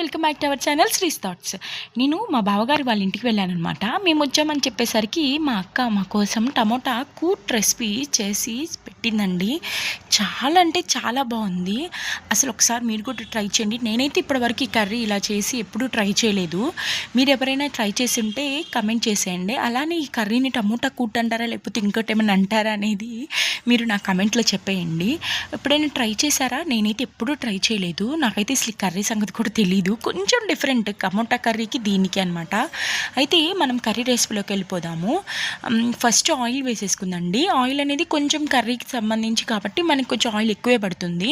Welcome back to our channel Sri's thoughts నేను మా బావగారి వాళ్ళ ఇంటికి వెళ్ళాను అనమాట మేము వచ్చామని చెప్పేసరికి మా అక్క మా కోసం టమోటా కూట్ రెసిపీ చేసి పెట్టిందండి. చాలా అంటే చాలా బాగుంది. అసలు ఒకసారి మీరు కూడా ట్రై చేయండి. నేనైతే ఇప్పటివరకు ఈ కర్రీ ఇలా చేసి ఎప్పుడూ ట్రై చేయలేదు. మీరు ఎవరైనా ట్రై చేసి ఉంటే కమెంట్ చేసేయండి. అలానే ఈ కర్రీని టమోటా కూట్ అంటారా లేకపోతే ఇంకోటి ఏమైనా అంటారా అనేది మీరు నా కమెంట్లో చెప్పేయండి. ఎప్పుడైనా ట్రై చేశారా? నేనైతే ఎప్పుడూ ట్రై చేయలేదు. నాకైతే అసలు ఈ కర్రీ సంగతి కూడా తెలియదు కొంచెం డిఫరెంట్ టమోటా కర్రీకి దీనికి అనమాట అయితే మనం కర్రీ రెసిపీలోకి వెళ్ళిపోదాము. First oil వేసేసుకుందండి. ఆయిల్ అనేది కొంచెం కర్రీకి సంబంధించి కాబట్టి దానికి కొంచెం ఆయిల్ ఎక్కువే పడుతుంది.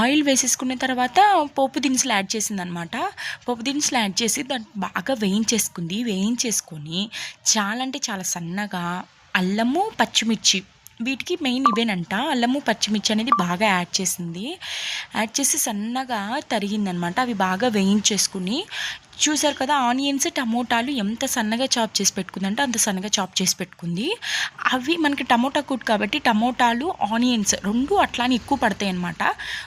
ఆయిల్ వేసేసుకున్న తర్వాత పోపు దినుసులు యాడ్ చేసిందనమాట. పోపు దినుసులు యాడ్ చేసి దాన్ని బాగా వేయించేసుకుంది. వేయించేసుకొని చాలా అంటే చాలా సన్నగా అల్లము పచ్చిమిర్చి వీటికి మెయిన్ ఇవేనంట. అల్లము పచ్చిమిర్చి అనేది బాగా యాడ్ చేసింది. యాడ్ చేసి సన్నగా తరిగిందనమాట. అవి బాగా వేయించేసుకుని చూసారు కదా ఆనియన్స్ టమోటాలు ఎంత సన్నగా చాప్ చేసి పెట్టుకుందంటే అంత సన్నగా చాప్ చేసి పెట్టుకుంది. అవి మనకి టమోటా కూట్ కాబట్టి టమోటాలు ఆనియన్స్ రెండు అట్లానే ఎక్కువ పడతాయి అనమాట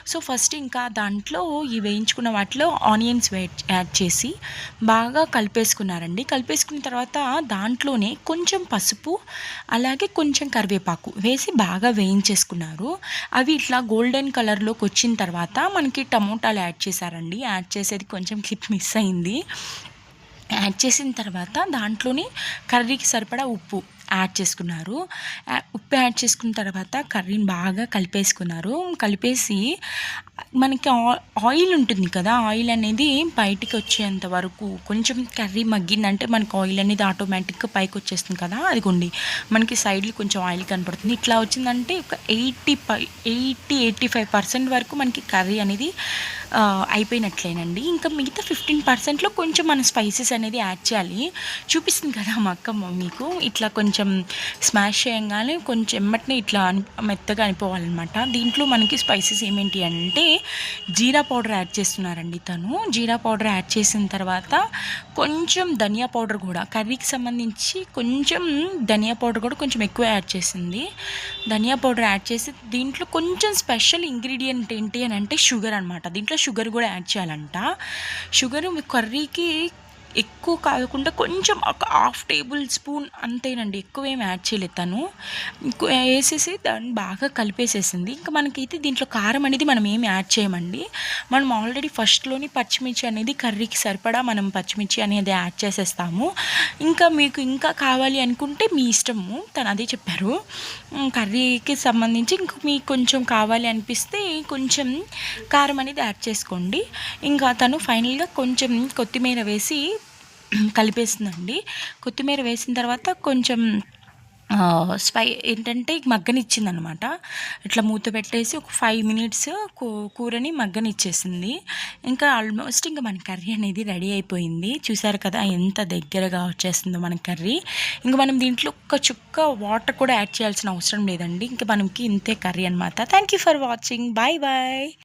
సో ఫస్ట్ ఇంకా దాంట్లో ఈ వేయించుకున్న వాటిలో ఆనియన్స్ యాడ్ చేసి బాగా కలిపేసుకున్నారండి. కలిపేసుకున్న తర్వాత దాంట్లోనే కొంచెం పసుపు అలాగే కొంచెం కరివేపాకు వేసి బాగా వేయించేసుకున్నారు. అవి ఇట్లా గోల్డెన్ కలర్లోకి వచ్చిన తర్వాత మనకి టమోటాలు యాడ్ చేశారండి. యాడ్ చేసేది కొంచెం క్లిప్ మిస్ అయింది. యాడ్ చేసిన తర్వాత దాంట్లోని కర్రీకి సరిపడా ఉప్పు యాడ్ చేసుకున్నారు. ఉప్పు యాడ్ చేసుకున్న తర్వాత కర్రీని బాగా కలిపేసుకున్నారు. కలిపేసి మనకి ఆయిల్ ఉంటుంది కదా ఆయిల్ అనేది బయటికి వచ్చేంత వరకు కొంచెం కర్రీ మగ్గిందంటే మనకి ఆయిల్ అనేది ఆటోమేటిక్గా పైకి వచ్చేస్తుంది కదా అదిగోండి. మనకి సైడ్లో కొంచెం ఆయిల్ కనపడుతుంది. ఇట్లా వచ్చిందంటే ఒక eighty five eighty eighty five percent వరకు మనకి కర్రీ అనేది అయిపోయినట్లేనండి. ఇంకా మిగతా ఫిఫ్టీన్ పర్సెంట్లో కొంచెం మన స్పైసెస్ అనేది యాడ్ చేయాలి. చూపిస్తుంది కదా మా అక్క మీకు. ఇట్లా కొంచెం స్మాష్ చేయంగానే కొంచెం ఎమ్మటినే ఇట్లా మెత్తగా అనిపోవాలన్నమాట. దీంట్లో మనకి స్పైసెస్ ఏమేంటి అంటే జీరా పౌడర్ యాడ్ చేస్తున్నారండి తను. జీరా పౌడర్ యాడ్ చేసిన తర్వాత కొంచెం ధనియా పౌడర్ కూడా కర్రీకి సంబంధించి కొంచెం ధనియా పౌడర్ కూడా కొంచెం ఎక్కువ యాడ్ చేసింది. ధనియా పౌడర్ యాడ్ చేసి దీంట్లో కొంచెం స్పెషల్ ఇంగ్రీడియంట్ ఏంటి అని అంటే షుగర్ అనమాట దీంట్లో షుగర్ కూడా యాడ్ చేయాలంట. షుగర్ కర్రీకి ఎక్కువ కాకుండా కొంచెం ఒక హాఫ్ టేబుల్ స్పూన్ అంతేనండి. ఎక్కువ యాడ్ చేయలేదు తను. వేసేసి దాన్ని బాగా కలిపేసేసింది. ఇంకా మనకైతే దీంట్లో కారం అనేది మనం ఏమి యాడ్ చేయమండి. మనం ఆల్రెడీ ఫస్ట్లోని పచ్చిమిర్చి అనేది కర్రీకి సరిపడా మనం పచ్చిమిర్చి అనేది యాడ్ చేసేస్తాము. ఇంకా మీకు ఇంకా కావాలి అనుకుంటే మీ ఇష్టము. తను అదే చెప్పారు. కర్రీకి సంబంధించి ఇంక మీకు కొంచెం కావాలి అనిపిస్తే కొంచెం కారం అనేది యాడ్ చేసుకోండి. ఇంకా తను ఫైనల్గా కొంచెం కొత్తిమీర వేసి కలిపేసిందండి. కొత్తిమీర వేసిన తర్వాత కొంచెం స్పై ఏంటంటే మగ్గనిచ్చింది అనమాట ఇట్లా మూత పెట్టేసి ఒక ఫైవ్ మినిట్స్ కూరని మగ్గనిచ్చేసింది. ఇంకా ఆల్మోస్ట్ ఇంకా మన కర్రీ అనేది రెడీ అయిపోయింది. చూసారు కదా ఎంత దగ్గరగా వచ్చేస్తుందో మన కర్రీ. ఇంకా మనం దీంట్లో ఒక చుక్క వాటర్ కూడా యాడ్ చేయాల్సిన అవసరం లేదండి. ఇంకా మనకి ఇంతే కర్రీ అనమాట thank you for watching bye bye